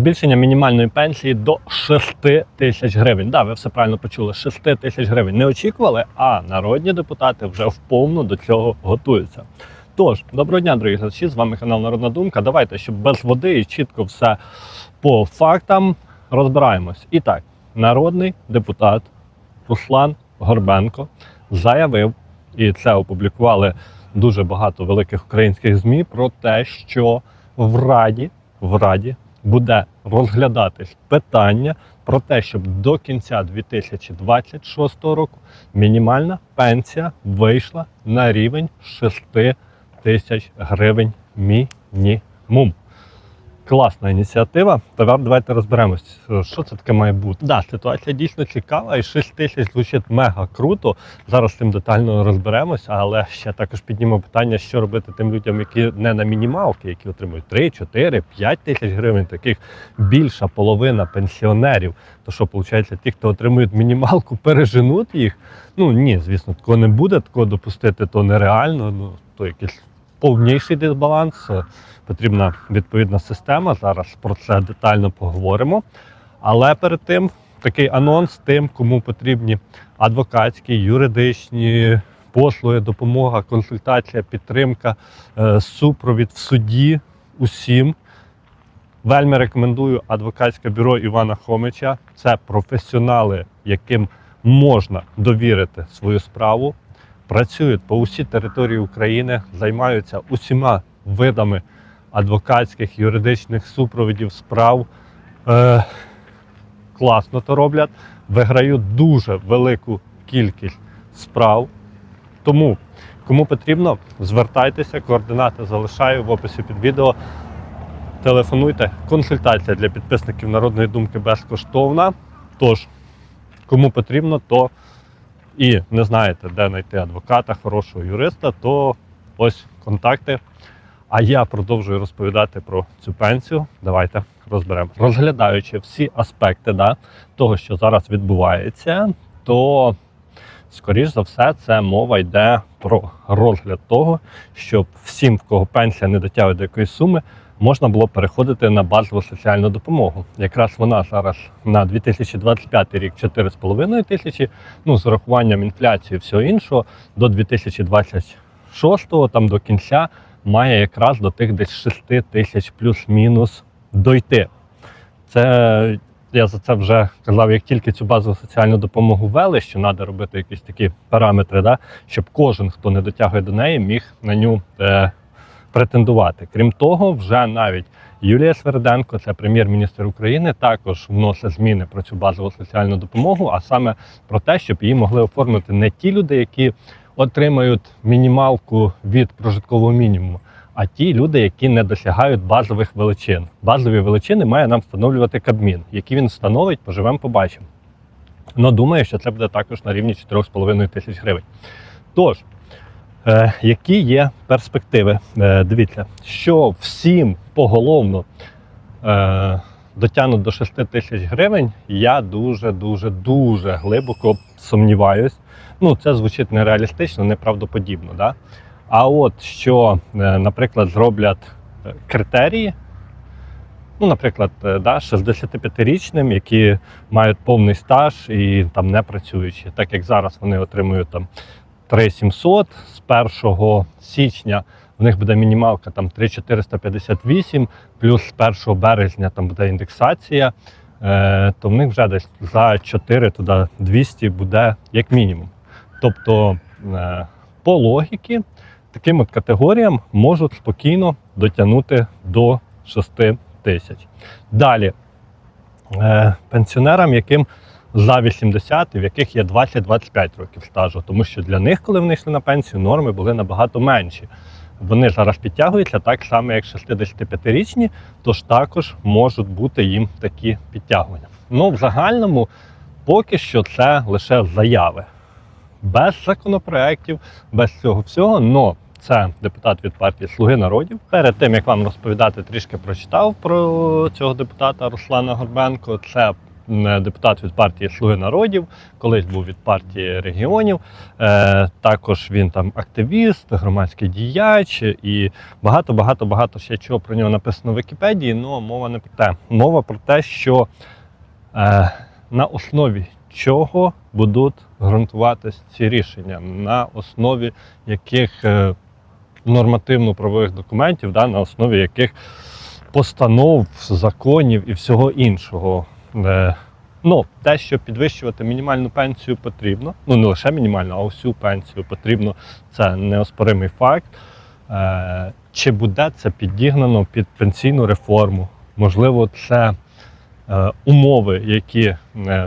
Збільшення мінімальної пенсії до 6 тисяч гривень. Да, ви все правильно почули. 6 тисяч гривень не очікували, а народні депутати вже вповну до цього готуються. Тож, доброго дня, дорогі глядачі, з вами канал Народна Думка. Давайте, щоб без води і чітко все по фактам розбираємось. І так, народний депутат Руслан Горбенко заявив, і це опублікували дуже багато великих українських ЗМІ, про те, що в Раді, в Раді буде розглядатись питання про те, щоб до кінця 2026 року мінімальна пенсія вийшла на рівень 6 тисяч гривень мінімум. Класна ініціатива. Тепер давайте розберемось, що це таке має бути. Да, ситуація дійсно цікава, і 6 тисяч звучить мега круто. Зараз цим детально розберемося, але ще також піднімемо питання, що робити тим людям, які не на мінімалки, які отримують 3, 4, 5 тисяч гривень, таких більша половина пенсіонерів. То що, виходить, ті, хто отримують мінімалку, переженуть їх. Ну ні, звісно, такого не буде, такого допустити то нереально. Ну то якийсь повніший дисбаланс. Потрібна відповідна система. Зараз про це детально поговоримо. Але перед тим такий анонс тим, кому потрібні адвокатські, юридичні послуги, допомога, консультація, підтримка, е, супровід в суді. Усім вельми рекомендую адвокатське бюро Івана Хомича. Це професіонали, яким можна довірити свою справу. Працюють по усій території України, займаються усіма видами адвокатських, юридичних супровідів справ. Е, класно то роблять, виграють дуже велику кількість справ. Тому, кому потрібно, звертайтеся, координати залишаю в описі під відео. Телефонуйте. Консультація для підписників Народної думки безкоштовна. Тож, кому потрібно, то і не знаєте, де знайти адвоката, хорошого юриста, то ось контакти. А я продовжую розповідати про цю пенсію. Давайте розберемо. Розглядаючи всі аспекти да, того, що зараз відбувається, то скоріш за все це мова йде про розгляд того, щоб всім, в кого пенсія не дотягує до якоїсь суми, можна було переходити на базову соціальну допомогу. Якраз вона зараз на 2025 рік 4,5 тисячі, ну з урахуванням інфляції і всього іншого, до 2026 там до кінця має якраз до тих десь 6 тисяч плюс-мінус дойти. Це я за це вже казав, як тільки цю базову соціальну допомогу ввели, що треба робити якісь такі параметри, да, щоб кожен, хто не дотягує до неї, міг на ню е, претендувати. Крім того, вже навіть Юлія Сверденко, це прем'єр-міністр України, також вносить зміни про цю базову соціальну допомогу, а саме про те, щоб її могли оформити не ті люди, які отримають мінімалку від прожиткового мінімуму, а ті люди, які не досягають базових величин. Базові величини має нам встановлювати Кабмін, які він встановить, поживемо, побачимо. Ну, думаю, що це буде також на рівні 4,5 тисяч гривень. Тож, які є перспективи? Е, дивіться, що всім поголовно е, дотягнуть до 6 тисяч гривень, я дуже, дуже, глибоко сумніваюсь. Ну, це звучить нереалістично, неправдоподібно. Да? А от що, е, наприклад, зроблять е, критерії, ну, наприклад, е, да, 65-річним, які мають повний стаж і там не працюючи, так як зараз вони отримують там 3700 з 1 січня. В них буде мінімалка там 3458, плюс з 1 березня там буде індексація, е, то в них вже десь за 4 туди 200 буде як мінімум. Тобто, е, по логіки, таким от категоріям можуть спокійно дотягнути до 6 тисяч. Далі, е, пенсіонерам, яким за 80, в яких є 20-25 років стажу, тому що для них, коли вони йшли на пенсію, норми були набагато менші. Вони зараз підтягуються так само, як 65-річні, тож також можуть бути їм такі підтягування. Ну, в загальному, поки що це лише заяви. Без законопроєктів, без цього всього. Но це депутат від партії Слуги народів. Перед тим як вам розповідати, трішки прочитав про цього депутата Руслана Горбенко. Це депутат від партії Слуги народів, колись був від партії регіонів. Е, також він там активіст, громадський діяч і багато, багато, багато ще чого про нього написано в Вікіпедії. але мова не про те. Мова про те, що е, на основі чого будуть ґрунтуватись ці рішення, на основі яких е, нормативно-правових документів, да, на основі яких постанов, законів і всього іншого. Е, ну, те, що підвищувати мінімальну пенсію потрібно, ну не лише мінімальну, а всю пенсію потрібно, це неоспоримий факт. Е, чи буде це підігнано під пенсійну реформу? Можливо, це е, умови, які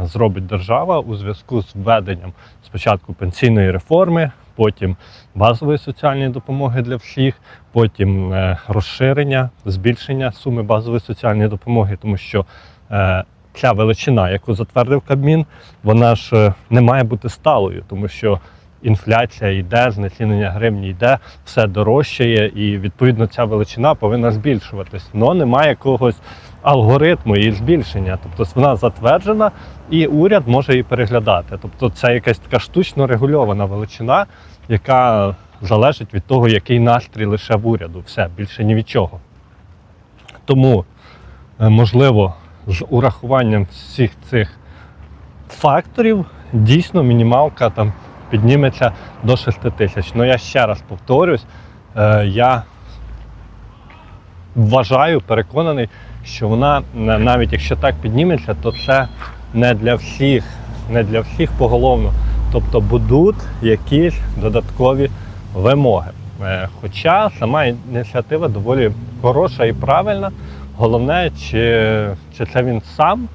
зробить держава у зв'язку з введенням спочатку пенсійної реформи, потім базової соціальної допомоги для всіх, потім розширення, збільшення суми базової соціальної допомоги, тому що ця величина, яку затвердив Кабмін, вона ж е, не має бути сталою, тому що інфляція йде, знецінення гривні йде, все дорожчає, і відповідно ця величина повинна збільшуватись. Но немає якогось алгоритму її збільшення. Тобто вона затверджена, і уряд може її переглядати. Тобто це якась така штучно регульована величина, яка залежить від того, який настрій лише в уряду. Все більше ні від чого. Тому, е, можливо, з урахуванням всіх цих факторів дійсно мінімалка там підніметься до 6 тисяч. Ну я ще раз повторюсь, е, я вважаю, переконаний, що вона навіть якщо так підніметься, то це не для всіх, не для всіх поголовно. Тобто будуть якісь додаткові вимоги. Е, Хоча сама ініціатива доволі хороша і правильна. Головне, чи, чи це він сам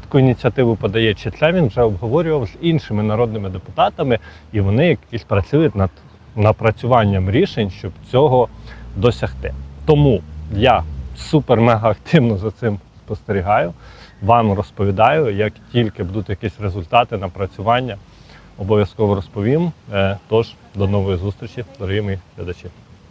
таку ініціативу подає, чи це він вже обговорював з іншими народними депутатами, і вони якісь працюють над напрацюванням рішень, щоб цього досягти. Тому я супер-мега активно за цим спостерігаю, вам розповідаю, як тільки будуть якісь результати напрацювання, обов'язково розповім. Е, Тож до нової зустрічі, дорогі мої глядачі.